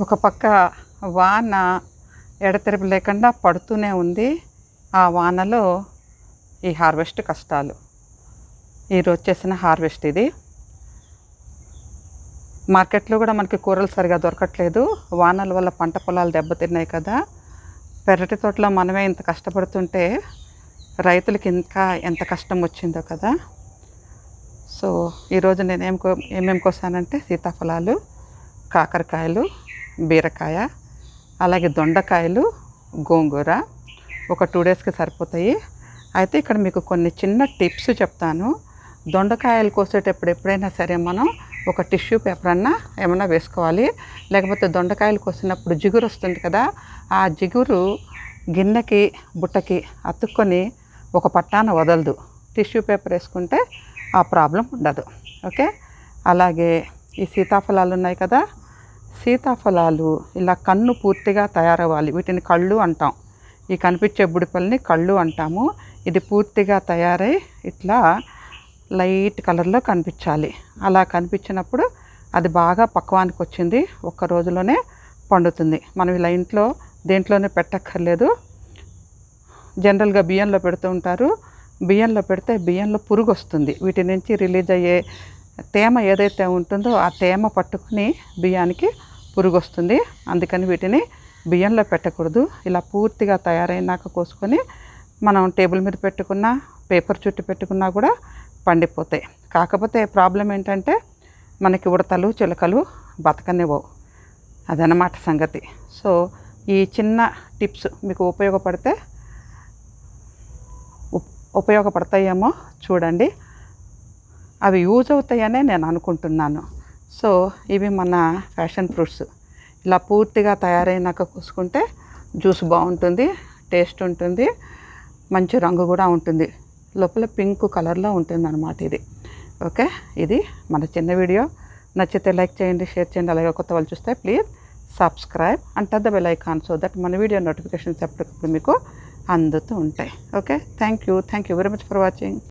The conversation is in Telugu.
ఒక పక్క వాన ఎడతెరిపి లేకుండా పడుతూనే ఉంది. ఆ వానలో ఈ హార్వెస్ట్ కష్టాలు. ఈరోజు చేసిన హార్వెస్ట్ ఇది. మార్కెట్లో కూడా మనకి కూరలు సరిగా దొరకట్లేదు. వానల వల్ల పంట పొలాలు దెబ్బతిన్నాయి కదా. పెరటి తోటలో మనమే ఇంత కష్టపడుతుంటే రైతులకి ఇంకా ఎంత కష్టం వచ్చిందో కదా. సో ఈరోజు నేనేం కో ఏమేమి కోసానంటే సీతాఫలాలు కాకరకాయలు బీరకాయ అలాగే దొండకాయలు గోంగూర ఒక టూ డేస్కి సరిపోతాయి. అయితే ఇక్కడ మీకు కొన్ని చిన్న టిప్స్ చెప్తాను. దొండకాయలు కోసేటప్పుడు ఎప్పుడైనా సరే మనం ఒక టిష్యూ పేపర్ అన్నా ఏమన్నా వేసుకోవాలి. లేకపోతే దొండకాయలు కోసినప్పుడు జిగురు వస్తుంది కదా ఆ జిగురు గిన్నెకి బుట్టకి అతుక్కొని ఒక పట్టాన వదలదు. టిష్యూ పేపర్ వేసుకుంటే ఆ ప్రాబ్లం ఉండదు. ఓకే? అలాగే ఈ సీతాఫలాలు ఉన్నాయి కదా సీతాఫలాలు ఇలా కన్ను పూర్తిగా తయారవ్వాలి. వీటిని కళ్ళు అంటాం. ఈ కనిపించే బుడిపల్ని కళ్ళు అంటాము. ఇది పూర్తిగా తయారై ఇట్లా లైట్ కలర్లో కనిపించాలి. అలా కనిపించినప్పుడు అది బాగా పక్వానికి వచ్చింది ఒక్క రోజులోనే పండుతుంది. మనం ఇలా ఇంట్లో దేంట్లోనే పెట్టక్కర్లేదు. జనరల్గా బియ్యంలో పెడుతూ ఉంటారు. బియ్యంలో పెడితే బియ్యంలో పురుగు వస్తుంది వీటి నుంచి రిలీజ్ అయ్యే తేమ ఏదైతే ఉంటుందో ఆ తేమ పట్టుకుని బియ్యానికి పురుగు వస్తుంది అందుకని వీటిని బియ్యంలో పెట్టకూడదు. ఇలా పూర్తిగా తయారైనాక కోసుకొని మనం టేబుల్ మీద పెట్టుకున్న పేపర్ చుట్టి పెట్టుకున్నా కూడా పండిపోతాయి. కాకపోతే ప్రాబ్లం ఏంటంటే మనకి ఉడతలు చిలకలు బతకనివ్వవు. అదనమాట సంగతి. సో ఈ చిన్న టిప్స్ మీకు ఉపయోగపడితే ఉపయోగపడతాయేమో చూడండి. అవి యూజ్ అవుతాయనే నేను అనుకుంటున్నాను. సో ఇవి మన ఫ్యాషన్ ఫ్రూట్స్. ఇలా పూర్తిగా తయారైనాక కూసుకుంటే జ్యూస్ బాగుంటుంది టేస్ట్ ఉంటుంది మంచి రంగు కూడా ఉంటుంది. లోపల పింక్ కలర్లో ఉంటుంది అనమాట ఇది. ఓకే? ఇది మన చిన్న వీడియో. నచ్చితే లైక్ చేయండి షేర్ చేయండి. అలాగే కొత్త వాళ్ళు చూస్తే please subscribe and the bell icon so that మన వీడియో నోటిఫికేషన్స్ ఎప్పటికప్పుడు మీకు అందుతూ ఉంటాయి. Okay? Thank you thank you very much for watching.